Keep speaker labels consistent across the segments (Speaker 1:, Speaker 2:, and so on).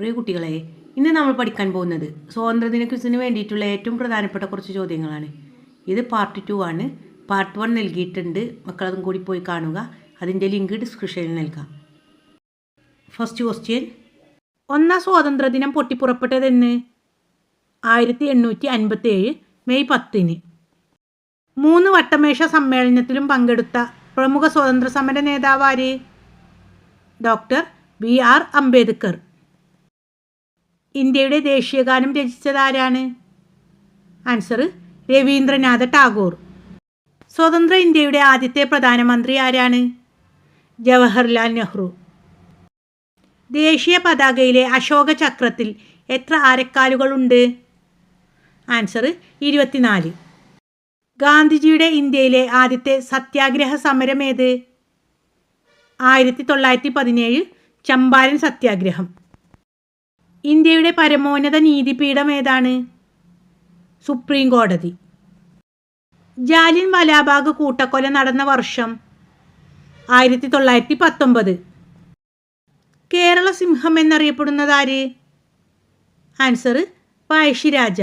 Speaker 1: പ്രിയ കുട്ടികളെ ഇന്ന് നമ്മൾ പഠിക്കാൻ പോകുന്നത് സ്വാതന്ത്ര്യദിന ക്വിസിന് വേണ്ടിയിട്ടുള്ള ഏറ്റവും പ്രധാനപ്പെട്ട കുറച്ച് ചോദ്യങ്ങളാണ്. ഇത് പാർട്ട് ടു ആണ്. പാർട്ട് വൺ നൽകിയിട്ടുണ്ട്. മക്കളതും കൂടി പോയി കാണുക. അതിന്റെ ലിങ്ക് ഡിസ്ക്രിപ്ഷനിൽ നൽകാം. ഫസ്റ്റ് ക്വസ്റ്റ്യൻ ഒന്നാം സ്വാതന്ത്ര്യദിനം പൊട്ടിപ്പുറപ്പെട്ടതെന്ന്? ആയിരത്തി എണ്ണൂറ്റി അൻപത്തേഴ് മെയ് പത്തിന്. മൂന്ന് വട്ടമേശ സമ്മേളനത്തിലും പങ്കെടുത്ത പ്രമുഖ സ്വാതന്ത്ര്യ സമര നേതാവാര്? Doctor B R Ambedkar. ഇന്ത്യയുടെ ദേശീയഗാനം രചിച്ചതാരാണ്? ആൻസർ രവീന്ദ്രനാഥ ടാഗോർ. സ്വതന്ത്ര ഇന്ത്യയുടെ ആദ്യത്തെ പ്രധാനമന്ത്രി ആരാണ്? ജവഹർലാൽ നെഹ്റു. ദേശീയ പതാകയിലെ അശോക ചക്രത്തിൽ എത്ര ആരക്കാലുകളുണ്ട്? ആൻസർ ഇരുപത്തിനാല്. ഗാന്ധിജിയുടെ ഇന്ത്യയിലെ ആദ്യത്തെ സത്യാഗ്രഹ സമരം ഏത്? ആയിരത്തി തൊള്ളായിരത്തി പതിനേഴ് ചമ്പാരൻ സത്യാഗ്രഹം. ഇന്ത്യയുടെ പരമോന്നത നീതിപീഠം ഏതാണ്? സുപ്രീം കോടതി ജാലിൻ വലാബാഗ് കൂട്ടക്കൊല നടന്ന വർഷം ആയിരത്തി തൊള്ളായിരത്തി പത്തൊമ്പത് കേരള സിംഹം എന്നറിയപ്പെടുന്നത് ആര്? ആൻസർ പഴശ്ശിരാജ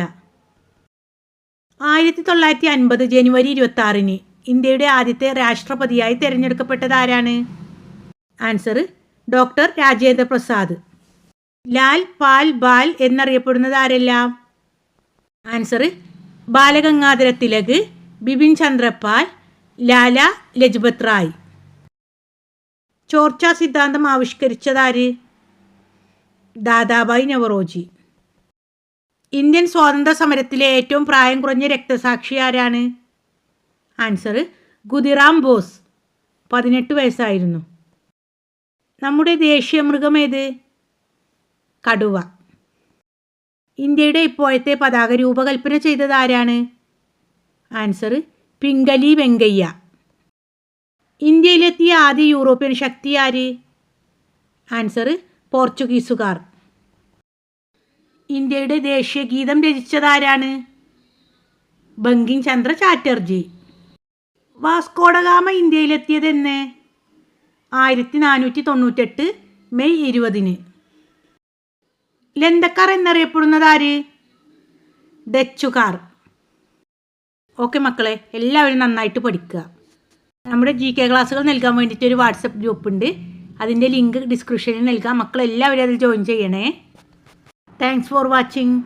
Speaker 1: ആയിരത്തി തൊള്ളായിരത്തി അൻപത് ജനുവരി ഇരുപത്തി ആറിന് ഇന്ത്യയുടെ ആദ്യത്തെ രാഷ്ട്രപതിയായി തിരഞ്ഞെടുക്കപ്പെട്ടത് ആരാണ്? ആൻസർ ഡോക്ടർ രാജേന്ദ്ര പ്രസാദ് ലാൽ പാൽ ബാൽ എന്നറിയപ്പെടുന്നത് ആരെല്ലാം? ആൻസർ ബാലഗംഗാധര തിലക് ബിപിൻ ചന്ദ്രപാൽ ലാല ലജ്പത് റായ്. ചോർച്ച സിദ്ധാന്തം ആവിഷ്കരിച്ചതാര് ദാദാബായ് നവറോജി. ഇന്ത്യൻ സ്വാതന്ത്ര്യ സമരത്തിലെ ഏറ്റവും പ്രായം കുറഞ്ഞ രക്തസാക്ഷി ആരാണ്? ആൻസർ ഗുതിറാം ബോസ്. പതിനെട്ട് വയസ്സായിരുന്നു. നമ്മുടെ ദേശീയ മൃഗം ഏത്? കടുവ. ഇന്ത്യയുടെ ഇപ്പോഴത്തെ പതാക രൂപകൽപ്പന ചെയ്തത് ആരാണ്? ആൻസർ പിംഗലി വെങ്കയ്യ. ഇന്ത്യയിലെത്തിയ ആദ്യ യൂറോപ്യൻ ശക്തി ആര്? ആൻസർ പോർച്ചുഗീസുകാർ. ഇന്ത്യയുടെ ദേശീയ ഗീതം രചിച്ചതാരാണ് Bankim Chandra Chatterjee. Vasco da Gama ഇന്ത്യയിലെത്തിയതെന്ന് ആയിരത്തി നാനൂറ്റി തൊണ്ണൂറ്റെട്ട് മെയ് ഇരുപതിന്. ലന്തക്കാർ എന്നറിയപ്പെടുന്നത് ആര്? ഡച്ചുകാർ. ഓക്കെ മക്കളെ എല്ലാവരും നന്നായിട്ട് പഠിക്കുക. നമ്മുടെ ജി കെ ക്ലാസ്സുകൾ നൽകാൻ വേണ്ടിയിട്ട് ഒരു വാട്സപ്പ് ഗ്രൂപ്പ് ഉണ്ട്. അതിന്റെ ലിങ്ക് ഡിസ്ക്രിപ്ഷനിൽ നൽകാം. മക്കളെല്ലാവരും അതിൽ ജോയിൻ ചെയ്യണേ. Thanks for watching